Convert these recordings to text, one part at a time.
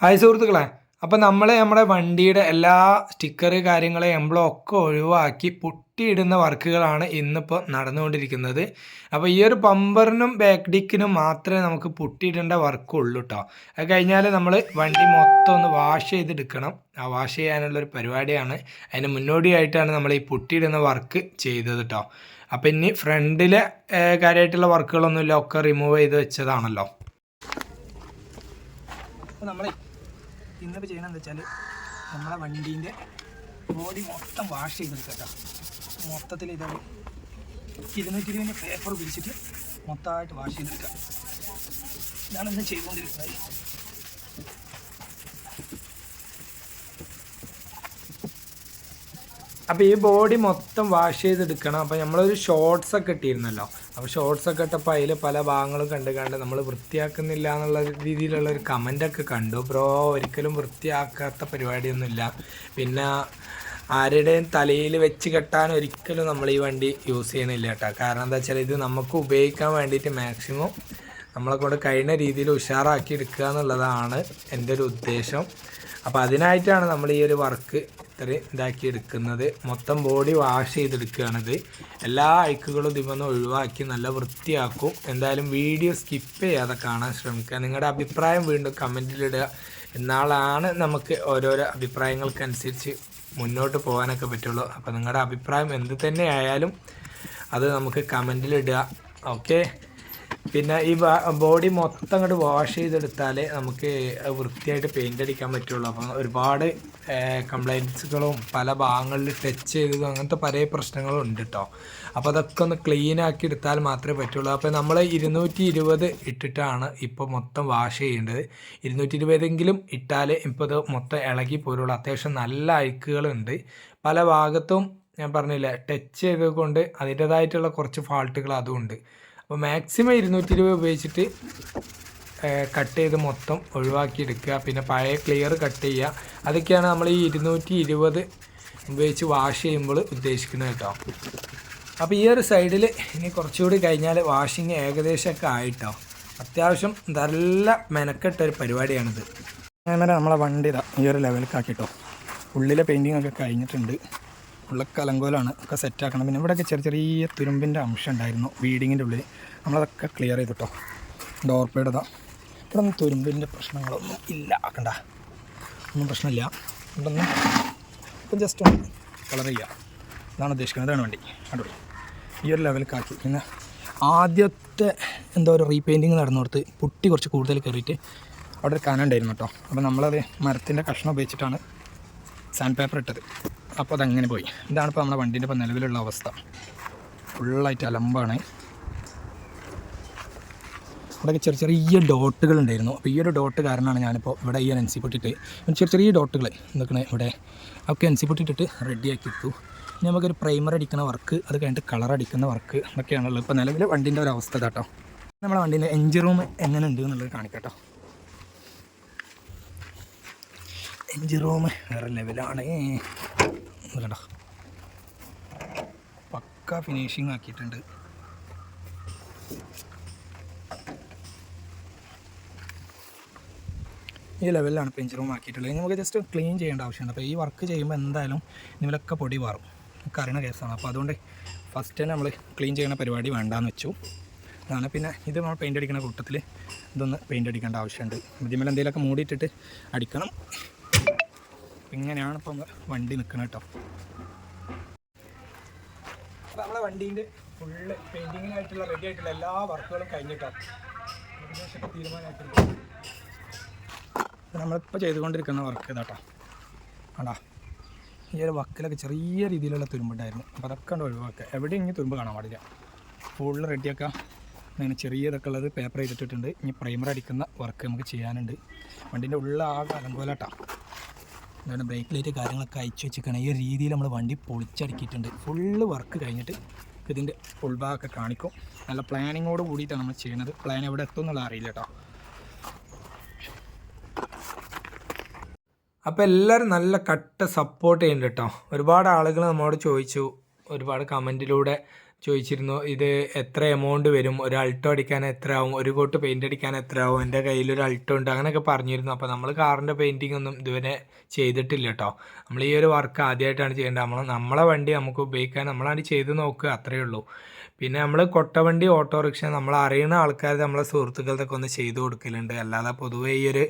Hi സുഹൃത്തുക്കളെ. അപ്പോൾ നമ്മൾ നമ്മുടെ വണ്ടിയുടെ എല്ലാ സ്റ്റിക്കർ കാര്യങ്ങളെ എംബ്ലോ ഒക്കെ ഒഴിവാക്കി പൊട്ടിയിടുന്ന വർക്കുകളാണ് ഇന്നിപ്പോൾ നടന്നുകൊണ്ടിരിക്കുന്നത്. അപ്പോൾ ഈ ഒരു പമ്പറിനും ബാക്ക് ഡിക്കിനും മാത്രമേ നമുക്ക് പൊട്ടിയിടേണ്ട വർക്കുള്ളൂ കേട്ടോ അത് കഴിഞ്ഞാൽ നമ്മൾ വണ്ടി മൊത്തം ഒന്ന് വാഷ് ചെയ്തെടുക്കണം. ആ വാഷ് ചെയ്യാനുള്ളൊരു പരിപാടിയാണ്. അതിന് മുന്നോടിയായിട്ടാണ് നമ്മൾ ഈ പൊട്ടിയിടുന്ന വർക്ക് ചെയ്തത് കേട്ടോ അപ്പോൾ ഇനി ഫ്രണ്ടിലെ കാര്യമായിട്ടുള്ള വർക്കുകളൊന്നുമില്ല ഒക്കെ റിമൂവ് ചെയ്ത് വെച്ചതാണല്ലോ. അപ്പോൾ നമ്മളെ ഇന്നിപ്പോൾ ചെയ്യണമെന്ന് വെച്ചാൽ നമ്മളെ വണ്ടീന്റെ ബോഡി മൊത്തം വാഷ് ചെയ്തെടുക്കട്ടോ. മൊത്തത്തിൽ ഇത് ഇരുന്നൂറ്റി ഇരുപതിന്റെ പേപ്പർ പിടിച്ചിട്ട് മൊത്തമായിട്ട് വാഷ് ചെയ്തെടുക്കാം ഇതാണ് ഇന്ന് ചെയ്തുകൊണ്ടിരിക്കുന്നത്. അപ്പോൾ ഈ ബോഡി മൊത്തം വാഷ് ചെയ്തെടുക്കണം. അപ്പോൾ നമ്മളൊരു ഷോർട്ട്സ് ഒക്കെ ഇട്ടിരുന്നല്ലോ. അപ്പോൾ ഷോർട്ട്സ് ഒക്കെ ഇട്ടപ്പോൾ അതിൽ പല ഭാഗങ്ങളും കണ്ട് കണ്ട് നമ്മൾ വൃത്തിയാക്കുന്നില്ല എന്നുള്ള രീതിയിലുള്ള ഒരു കമന്റൊക്കെ കണ്ടു. ബ്രോ ഒരിക്കലും വൃത്തിയാക്കാത്ത പരിപാടിയൊന്നുമില്ല പിന്നെ ആരുടെയും തലയിൽ വെച്ച് കെട്ടാൻ ഒരിക്കലും നമ്മൾ ഈ വണ്ടി യൂസ് ചെയ്യണില്ല കേട്ടോ. കാരണം എന്താ വെച്ചാൽ ഇത് നമുക്ക് ഉപയോഗിക്കാൻ വേണ്ടിയിട്ട് മാക്സിമം നമ്മളെ കൊണ്ട് കഴിയുന്ന രീതിയിൽ ഉഷാറാക്കി എടുക്കുക എന്നുള്ളതാണ് എന്റെ ഒരു ഉദ്ദേശം. അപ്പോൾ അതിനായിട്ടാണ് നമ്മൾ ഈ ഒരു വർക്ക് ഇത്രയും ഇതാക്കി എടുക്കുന്നത്. മൊത്തം ബോഡി വാഷ് ചെയ്തെടുക്കുകയാണിത്. എല്ലാ അഴുക്കുകളും ഇതിമൊന്ന് ഒഴിവാക്കി നല്ല വൃത്തിയാക്കും. എന്തായാലും വീഡിയോ സ്കിപ്പ് ചെയ്യാതെ കാണാൻ ശ്രമിക്കുക. നിങ്ങളുടെ അഭിപ്രായം വീണ്ടും കമന്റിലിടുക എന്നാളാണ് നമുക്ക് ഓരോരോ അഭിപ്രായങ്ങൾക്കനുസരിച്ച് മുന്നോട്ട് പോകാനൊക്കെ പറ്റുള്ളൂ. അപ്പോൾ നിങ്ങളുടെ അഭിപ്രായം എന്ത് തന്നെ ആയാലും അത് നമുക്ക് കമന്റിലിടുക ഓക്കെ പിന്നെ ഈ ബോഡി മൊത്തം അങ്ങോട്ട് വാഷ് ചെയ്തെടുത്താലേ നമുക്ക് വൃത്തിയായിട്ട് പെയിന്റ് അടിക്കാൻ പറ്റുള്ളൂ. അപ്പം ഒരുപാട് കംപ്ലൈൻസുകളും പല ഭാഗങ്ങളിൽ ടച്ച് ചെയ്തതും അങ്ങനത്തെ പല പ്രശ്നങ്ങളും ഉണ്ട് കേട്ടോ അപ്പോൾ അതൊക്കെ ഒന്ന് ക്ലീൻ ആക്കി എടുത്താൽ മാത്രമേ പറ്റുള്ളൂ. അപ്പോൾ നമ്മൾ ഇരുന്നൂറ്റി ഇരുപത് ഇട്ടിട്ടാണ് ഇപ്പോൾ മൊത്തം വാഷ് ചെയ്യേണ്ടത്. ഇരുന്നൂറ്റി ഇരുപതെങ്കിലും ഇട്ടാലേ ഇപ്പോൾ ഇത് മൊത്തം ഇളകി പോരുള്ളൂ. അത്യാവശ്യം നല്ല അഴുക്കുകളുണ്ട്. പല ഭാഗത്തും ഞാൻ പറഞ്ഞില്ല ടച്ച് ചെയ്തത് കൊണ്ട് അതിന്റേതായിട്ടുള്ള കുറച്ച് ഫാൾട്ടുകൾ അതും ഉണ്ട്. അപ്പോൾ മാക്സിമം ഇരുന്നൂറ്റി ഇരുപത് ഉപയോഗിച്ചിട്ട് കട്ട് ചെയ്ത് മൊത്തം ഒഴിവാക്കി എടുക്കുക പിന്നെ പഴയ ക്ലിയർ കട്ട് ചെയ്യുക. അതൊക്കെയാണ് നമ്മൾ ഈ ഇരുന്നൂറ്റി ഇരുപത് ഉപയോഗിച്ച് വാഷ് ചെയ്യുമ്പോൾ ഉദ്ദേശിക്കുന്നത് കേട്ടോ. അപ്പോൾ ഈ ഒരു സൈഡിൽ ഇനി കുറച്ചുകൂടി കഴിഞ്ഞാൽ വാഷിങ് ഏകദേശമൊക്കെ ആയിട്ടോ. അത്യാവശ്യം നല്ല മെനക്കെട്ട ഒരു പരിപാടിയാണിത്. അങ്ങനെ നമ്മളെ വണ്ടി ഈ ഒരു ലെവലിലേക്ക് ആക്കിട്ടോ ഉള്ളിലെ പെയിന്റിങ് ഒക്കെ കഴിഞ്ഞിട്ടുണ്ട്. ഉള്ള കലങ്കോലാണ് ഒക്കെ സെറ്റാക്കണം പിന്നെ ഇവിടെയൊക്കെ ചെറിയ ചെറിയ തുരുമ്പിന്റെ അംശം ഉണ്ടായിരുന്നു. വീടിങ്ങിന്റെ ഉള്ളിൽ. നമ്മളതൊക്കെ ക്ലിയർ ചെയ്തിട്ടോ ഡോർ പേടതാ ഇവിടെ ഒന്നും തുരുമ്പിന്റെ പ്രശ്നങ്ങളൊന്നും ഇല്ല. ആക്കണ്ട ഒന്നും പ്രശ്നമില്ല. ഇവിടെ ഒന്ന് ഇപ്പം ജസ്റ്റ് ഒന്ന് കളർ ചെയ്യുക ഇതാണ് ഉദ്ദേശിക്കുന്നത്. ഇതാണ് വണ്ടി. അടിപൊളി. ഈ ഒരു ലെവലിൽ കാക്കി പിന്നെ ആദ്യത്തെ എന്താ ഒരു റീപെയിന്റിങ് നടന്നിടത്ത് പുട്ടി കുറച്ച് കൂടുതൽ കയറിയിട്ട് അവിടെ ഒരു കന ഉണ്ടായിരുന്നു കേട്ടോ അപ്പോൾ നമ്മളത് മരത്തിന്റെ കഷ്ണം ഉപയോഗിച്ചിട്ടാണ് സാൻഡ് പേപ്പർ ഇട്ടത്. അപ്പോൾ അതങ്ങനെ പോയി. ഇതാണ് ഇപ്പോൾ നമ്മുടെ വണ്ടീന്റെ ഇപ്പോൾ നിലവിലുള്ള അവസ്ഥ. ഫുള്ളായിട്ട് അലമ്പാണ്. ഇവിടെയൊക്കെ ചെറിയ ചെറിയ ഡോട്ടുകൾ ഉണ്ടായിരുന്നു. അപ്പോൾ ഈ ഒരു ഡോട്ട് കാരണമാണ് ഞാനിപ്പോൾ ഇവിടെ ഈ എൻ സി പൊട്ടിയിട്ട് ചെറിയ ചെറിയ ഡോട്ടുകൾ എന്തൊക്കെയാണ് ഇവിടെ. ഒക്കെ എൻ സി റെഡിയാക്കി ഇട്ടു. ഇനി നമുക്കൊരു പ്രൈമർ അടിക്കുന്ന വർക്ക് അത് കഴിഞ്ഞിട്ട് കളർ അടിക്കുന്ന വർക്ക് അതൊക്കെയാണുള്ളത് ഇപ്പോൾ നിലവിൽ വണ്ടീന്റെ ഒരു അവസ്ഥ കേട്ടോ നമ്മുടെ വണ്ടീന്റെ എൻജിൻ റൂം എങ്ങനെ ഉണ്ട് എന്നുള്ളത് കാണിക്കട്ടോ. എൻജിൻ റൂം വേറെ ലെവലാണ്. കേട്ടോ പക്ക ഫിനിഷിങ് ആക്കിയിട്ടുണ്ട്. ഈ ലെവലിലാണ് ഇപ്പോൾ എഞ്ചിൻ റൂം ആക്കിയിട്ടുള്ളത്. ഇനി നമുക്ക് ജസ്റ്റ് ക്ലീൻ ചെയ്യേണ്ട ആവശ്യമുണ്ട്. അപ്പോൾ ഈ വർക്ക് ചെയ്യുമ്പോൾ എന്തായാലും ഇതിലൊക്കെ പൊടി മാറും. നമുക്ക് അറിയണ കേസാണ് അപ്പോൾ അതുകൊണ്ട് ഫസ്റ്റ് തന്നെ നമ്മൾ ക്ലീൻ ചെയ്യുന്ന പരിപാടി വേണ്ടാന്ന് വെച്ചു. അതാണ് പിന്നെ ഇത് നമ്മൾ പെയിന്റ് അടിക്കുന്ന കൂട്ടത്തിൽ ഇതൊന്ന് പെയിന്റ് അടിക്കേണ്ട ആവശ്യമുണ്ട്. ഇതിന്മേൽ എന്തെങ്കിലുമൊക്കെ മൂടിയിട്ടിട്ട് അടിക്കണം. ഇങ്ങനെയാണ് ഇപ്പം വണ്ടി നിൽക്കുന്നത് കേട്ടോ. നമ്മളെ വണ്ടീന്റെ ഫുള്ള് പെയിന്റിങ്ങിനായിട്ടുള്ള റെഡി ആയിട്ടുള്ള എല്ലാ വർക്കുകളും കഴിഞ്ഞിട്ടോ. ഏകദേശം നമ്മളിപ്പോൾ ചെയ്തുകൊണ്ടിരിക്കുന്ന വർക്ക് ഇതാട്ടോ. ആണ്ടാ ഈ ഒരു വക്കിലൊക്കെ ചെറിയ രീതിയിലുള്ള തുരുമ്പുണ്ടായിരുന്നു. അപ്പോൾ അതൊക്കെ ഉണ്ട് ഒഴിവാക്കുക. എവിടെ ഇനി തുരുമ്പ് കാണാൻ പാടില്ല. ഫുള്ള് റെഡിയാക്കുക അങ്ങനെ ചെറിയതൊക്കെ ഉള്ളത് പേപ്പർ ചെയ്തിട്ടിട്ടുണ്ട്. ഇനി പ്രൈമർ അടിക്കുന്ന വർക്ക് നമുക്ക് ചെയ്യാനുണ്ട്. വണ്ടീന്റെ ഉള്ള ആകെ അലങ്കോലാട്ടാ. എന്താണ് ബ്രേക്ക് ലൈറ്റ് കാര്യങ്ങളൊക്കെ അയച്ചു വെച്ചിരിക്കണം ഈ രീതിയിൽ നമ്മൾ വണ്ടി പൊളിച്ചടക്കിയിട്ടുണ്ട്. ഫുള്ള് വർക്ക് കഴിഞ്ഞിട്ട് ഇതിന്റെ ഉൾഭാഗമൊക്കെ കാണിക്കും. നല്ല പ്ലാനിങ്ങോട് കൂടിയിട്ടാണ് നമ്മൾ ചെയ്യുന്നത് പ്ലാൻ എവിടെ എത്തും എന്നുള്ള അറിയില്ല കേട്ടോ. അപ്പോൾ എല്ലാവരും നല്ല കട്ട സപ്പോർട്ട് ചെയ്യുന്നുണ്ട് കേട്ടോ. ഒരുപാട് ആളുകൾ നമ്മോട് ചോദിച്ചു. ഒരുപാട് കമന്റിലൂടെ ചോദിച്ചിരുന്നു ഇത് എത്ര എമൗണ്ട് വരും? ഒരു അൾട്ടോ അടിക്കാൻ എത്ര ആവും ഒരു കോട്ട് പെയിന്റ് അടിക്കാൻ എത്ര ആവും എന്റെ കയ്യിൽ ഒരു അൾട്ടോ ഉണ്ട് അങ്ങനെയൊക്കെ പറഞ്ഞിരുന്നു. അപ്പോൾ നമ്മൾ കാറിന്റെ പെയിന്റിംഗ് ഒന്നും ഇതുവരെ ചെയ്തിട്ടില്ല കേട്ടോ നമ്മൾ ഈ ഒരു വർക്ക് ആദ്യമായിട്ടാണ് ചെയ്യേണ്ടത്. നമ്മൾ നമ്മളെ വണ്ടി നമുക്ക് ഉപയോഗിക്കാൻ നമ്മളാണ് ചെയ്ത് നോക്കുക അത്രയേ ഉള്ളൂ. പിന്നെ നമ്മൾ കൊട്ടവണ്ടി ഓട്ടോറിക്ഷ നമ്മൾ അറിയുന്ന ആൾക്കാർ നമ്മളെ സുഹൃത്തുക്കൾക്കൊക്കെ ഒന്ന് ചെയ്തു കൊടുക്കലുണ്ട്. അല്ലാതെ പൊതുവേ ഈ ഒരു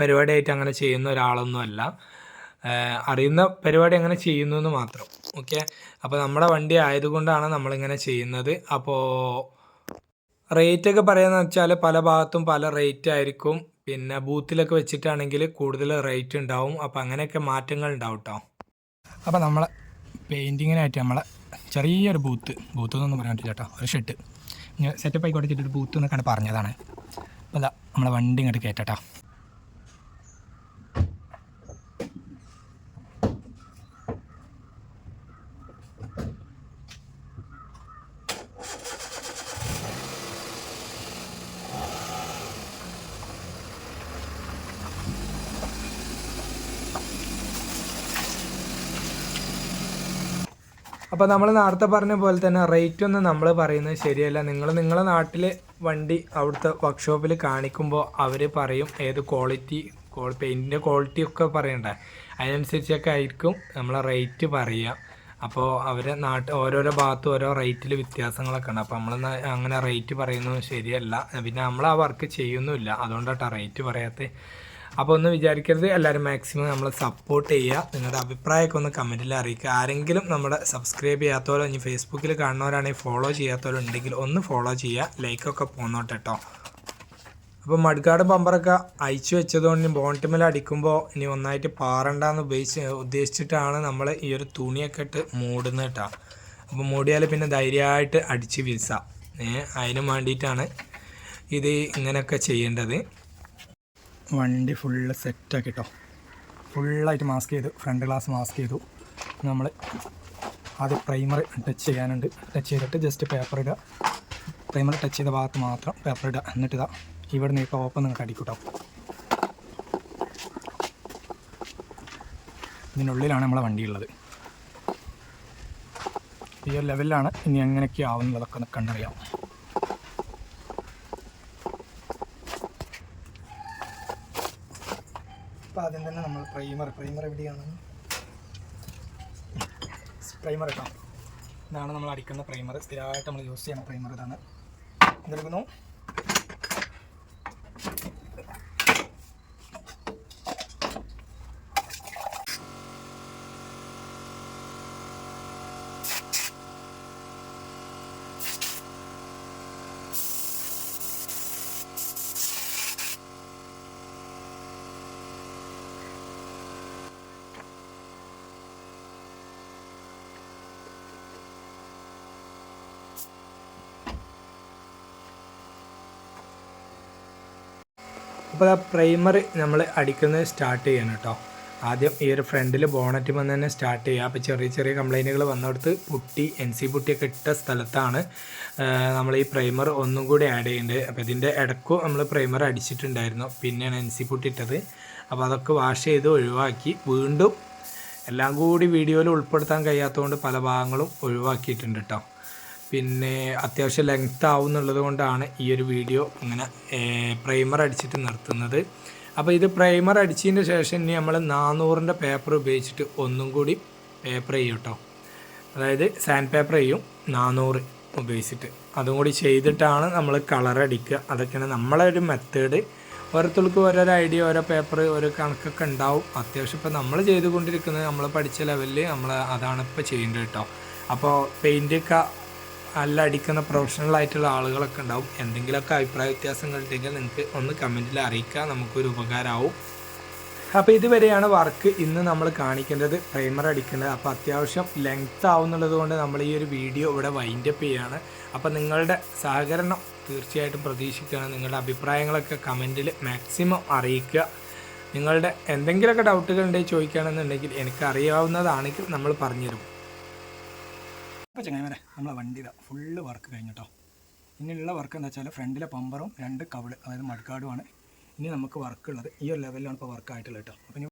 പരിപാടിയായിട്ട് അങ്ങനെ ചെയ്യുന്ന ഒരാളൊന്നുമല്ല അറിയുന്ന പരിപാടി അങ്ങനെ ചെയ്യുന്നു എന്ന് മാത്രം. ഓക്കെ അപ്പോൾ നമ്മുടെ വണ്ടി ആയതുകൊണ്ടാണ് നമ്മളിങ്ങനെ ചെയ്യുന്നത്. അപ്പോൾ റേറ്റൊക്കെ പറയാന്ന് വെച്ചാൽ പല ഭാഗത്തും പല റേറ്റ് ആയിരിക്കും. പിന്നെ ബൂത്തിലൊക്കെ വെച്ചിട്ടാണെങ്കിൽ കൂടുതൽ റേറ്റ് ഉണ്ടാവും. അപ്പോൾ അങ്ങനെയൊക്കെ മാറ്റങ്ങൾ ഉണ്ടാവും കേട്ടോ അപ്പോൾ നമ്മളെ പെയിന്റിങ്ങിനായിട്ട് നമ്മളെ ചെറിയൊരു ബൂത്ത് ബൂത്ത് എന്നൊന്നും പറയാൻ പറ്റില്ല കേട്ടോ ഒരു ഷെഡ് സെറ്റപ്പ് ആയിക്കോട്ടെ ഒരു ബൂത്ത് എന്നൊക്കെയാണ് പറഞ്ഞതാണ്. അപ്പോൾ നമ്മളെ വണ്ടി ഇങ്ങോട്ട് കയറ്റട്ടോ അപ്പോൾ നമ്മൾ നേരത്തെ പറഞ്ഞ പോലെ തന്നെ റേറ്റ് ഒന്നും നമ്മൾ പറയുന്നത് ശരിയല്ല. നിങ്ങൾ നിങ്ങളുടെ നാട്ടിൽ വണ്ടി അവിടുത്തെ വർക്ക്ഷോപ്പിൽ കാണിക്കുമ്പോൾ അവർ പറയും ഏത് ക്വാളിറ്റി പെയിന്റിന്റെ ക്വാളിറ്റി ഒക്കെ പറയണ്ടേ. അതിനനുസരിച്ചൊക്കെ ആയിരിക്കും നമ്മളെ റേറ്റ് പറയുക അപ്പോൾ അവരെ നാട്ട് ഓരോരോ ഭാഗത്തും ഓരോ റേറ്റിൽ വ്യത്യാസങ്ങളൊക്കെ ഉണ്ട്. അപ്പോൾ നമ്മൾ അങ്ങനെ റേറ്റ് പറയുന്നത് ശരിയല്ല. പിന്നെ നമ്മൾ ആ വർക്ക് ചെയ്യുന്നുമില്ല. അതുകൊണ്ടാട്ടോ റേറ്റ് പറയാത്തത് അപ്പോൾ ഒന്ന് വിചാരിക്കരുത്. എല്ലാവരും മാക്സിമം നമ്മളെ സപ്പോർട്ട് ചെയ്യുക. നിങ്ങളുടെ അഭിപ്രായമൊക്കെ ഒന്ന് കമന്റിൽ അറിയിക്കുക. ആരെങ്കിലും നമ്മുടെ സബ്സ്ക്രൈബ് ചെയ്യാത്തവരോ ഇനി ഫേസ്ബുക്കിൽ കാണുന്നവരാണെങ്കിൽ ഫോളോ ചെയ്യാത്തവരോ ഉണ്ടെങ്കിൽ ഒന്ന് ഫോളോ ചെയ്യുക. ലൈക്കൊക്കെ പോന്നോട്ടെ കേട്ടോ അപ്പോൾ മഡ്ഗാർഡ് ബമ്പറൊക്കെ അയച്ചു വെച്ചതുകൊണ്ട് ബോണ്ടിമേൽ അടിക്കുമ്പോൾ ഇനി ഒന്നായിട്ട് പാറണ്ടെന്ന് ഉപയോഗിച്ച് ഉദ്ദേശിച്ചിട്ടാണ് നമ്മൾ ഈ ഒരു തുണിയൊക്കെ ഇട്ട് മൂടുന്നത് കേട്ടോ അപ്പോൾ മൂടിയാൽ പിന്നെ ധൈര്യമായിട്ട് അടിച്ച് വീസാം അതിന് വേണ്ടിയിട്ടാണ് ഇത് ഇങ്ങനെയൊക്കെ ചെയ്യേണ്ടത്. വണ്ടി ഫുള്ള് സെറ്റാക്കി കേട്ടോ ഫുള്ളായിട്ട് മാസ്ക് ചെയ്തു. ഫ്രണ്ട് ഗ്ലാസ് മാസ്ക് ചെയ്തു. നമ്മൾ ആദ്യം പ്രൈമർ ടച്ച് ചെയ്യാനുണ്ട്. ടച്ച് ചെയ്തിട്ട് ജസ്റ്റ് പേപ്പർ ഇടുക. പ്രൈമർ ടച്ച് ചെയ്ത ഭാഗത്ത് മാത്രം പേപ്പർ ഇടുക. എന്നിട്ട് ഇതാ ഇവിടെ നിന്ന് ഓപ്പൺ നിങ്ങൾക്ക് അടിക്കൂട്ടോ. ഇതിനുള്ളിലാണ് നമ്മളെ വണ്ടി ഉള്ളത്. ഈ ഒരു ലെവലിലാണ് ഇനി എങ്ങനെയൊക്കെ ആവുന്നുള്ളതൊക്കെ കണ്ടറിയാം. അപ്പോൾ ആദ്യം തന്നെ നമ്മൾ പ്രൈമർ പ്രൈമർ എവിടെയാണ്? പ്രൈമർ ഇട്ടാം ഇതാണ് നമ്മൾ അടിക്കുന്ന പ്രൈമർ സ്ഥിരമായിട്ട് നമ്മൾ യൂസ് ചെയ്യുന്ന പ്രൈമർ ഇതാണ്. ഇതെടുക്കുന്നു അപ്പോൾ ആ പ്രൈമർ നമ്മൾ അടിക്കുന്നത് സ്റ്റാർട്ട് ചെയ്യണം കേട്ടോ. ആദ്യം ഈ ഒരു ഫ്രണ്ടിൽ ബോണറ്റ് വന്ന് തന്നെ സ്റ്റാർട്ട് ചെയ്യുക. അപ്പോൾ ചെറിയ ചെറിയ കംപ്ലൈന്റുകൾ വന്നിടത്ത് പുട്ടി എൻ സി പുട്ടിയൊക്കെ ഇട്ട സ്ഥലത്താണ് നമ്മൾ ഈ പ്രൈമർ ഒന്നും കൂടി ആഡ് ചെയ്യേണ്ടത്. അപ്പോൾ ഇതിന്റെ ഇടയ്ക്കും നമ്മൾ പ്രൈമർ അടിച്ചിട്ടുണ്ടായിരുന്നു. പിന്നെയാണ് എൻ സി പുട്ടി ഇട്ടത് അപ്പോൾ അതൊക്കെ വാഷ് ചെയ്ത് ഒഴിവാക്കി വീണ്ടും എല്ലാം കൂടി വീഡിയോയിൽ ഉൾപ്പെടുത്താൻ കഴിയാത്തതുകൊണ്ട് പല ഭാഗങ്ങളും ഒഴിവാക്കിയിട്ടുണ്ട് കേട്ടോ. പിന്നെ അത്യാവശ്യം ലെങ്ത് ആവും എന്നുള്ളത് കൊണ്ടാണ് ഈ ഒരു വീഡിയോ ഇങ്ങനെ പ്രൈമർ അടിച്ചിട്ട് നിർത്തുന്നത്. അപ്പോൾ ഇത് പ്രൈമർ അടിച്ചതിന് ശേഷം ഇനി നമ്മൾ നാനൂറിന്റെ പേപ്പർ ഉപയോഗിച്ചിട്ട് ഒന്നും കൂടി പേപ്പർ ചെയ്യും കേട്ടോ അതായത് സാൻഡ് പേപ്പർ ചെയ്യും നാനൂറ് ഉപയോഗിച്ചിട്ട്. അതും കൂടി ചെയ്തിട്ടാണ് നമ്മൾ കളർ അടിക്കുക. അതൊക്കെയാണ് നമ്മളെ ഒരു മെത്തേഡ് ഓരോരുത്തർക്ക് ഓരോരോ ഐഡിയ ഓരോ പേപ്പർ ഓരോ കണക്കൊക്കെ ഉണ്ടാവും. അത്യാവശ്യം ഇപ്പോൾ നമ്മൾ ചെയ്തുകൊണ്ടിരിക്കുന്നത് നമ്മൾ പഠിച്ച ലെവലിൽ നമ്മൾ അതാണ് ഇപ്പോൾ ചെയ്യേണ്ടത് കേട്ടോ അപ്പോൾ പെയിന്റൊക്കെ നല്ല അടിക്കുന്ന പ്രൊഫഷണൽ ആയിട്ടുള്ള ആളുകളൊക്കെ ഉണ്ടാവും. എന്തെങ്കിലുമൊക്കെ അഭിപ്രായ വ്യത്യാസങ്ങൾ ഉണ്ടെങ്കിൽ നിങ്ങൾക്ക് ഒന്ന് കമന്റിൽ അറിയിക്കുക നമുക്കൊരു ഉപകാരമാവും അപ്പോൾ ഇതുവരെയാണ് വർക്ക് ഇന്ന് നമ്മൾ കാണിക്കേണ്ടത് പ്രൈമർ അടിക്കേണ്ടത്. അപ്പോൾ അത്യാവശ്യം ലെങ്ത് ആവുന്നുള്ളത് കൊണ്ട് നമ്മൾ ഈ ഒരു വീഡിയോ ഇവിടെ വൈൻഡപ്പ് ചെയ്യുകയാണ് അപ്പോൾ നിങ്ങളുടെ സഹകരണം തീർച്ചയായിട്ടും പ്രതീക്ഷിക്കുകയാണ്. നിങ്ങളുടെ അഭിപ്രായങ്ങളൊക്കെ കമന്റിൽ മാക്സിമം അറിയിക്കുക. നിങ്ങളുടെ എന്തെങ്കിലുമൊക്കെ ഡൗട്ടുകൾ ഉണ്ടെങ്കിൽ ചോദിക്കുകയാണെന്നുണ്ടെങ്കിൽ എനിക്ക് അറിയാവുന്നതാണെങ്കിൽ നമ്മൾ പറഞ്ഞുതരും. അപ്പോൾ ചങ്ങായിമാരെ നമ്മളെ വണ്ടി ഇതാ ഫുള്ള് വർക്ക് കഴിഞ്ഞിട്ടോ ഇനിയുള്ള വർക്ക് എന്താ വെച്ചാൽ ഫ്രണ്ടിലെ പമ്പറും രണ്ട് കവിൾ അതായത് മഡ്ഗാർഡുമാണ് ഇനി നമുക്ക് വർക്ക് ഉള്ളത് ഈ ഒരു ലെവലിലാണ് ഇപ്പോൾ വർക്ക് ആയിട്ടുള്ളത് കേട്ടോ അപ്പം ഇനി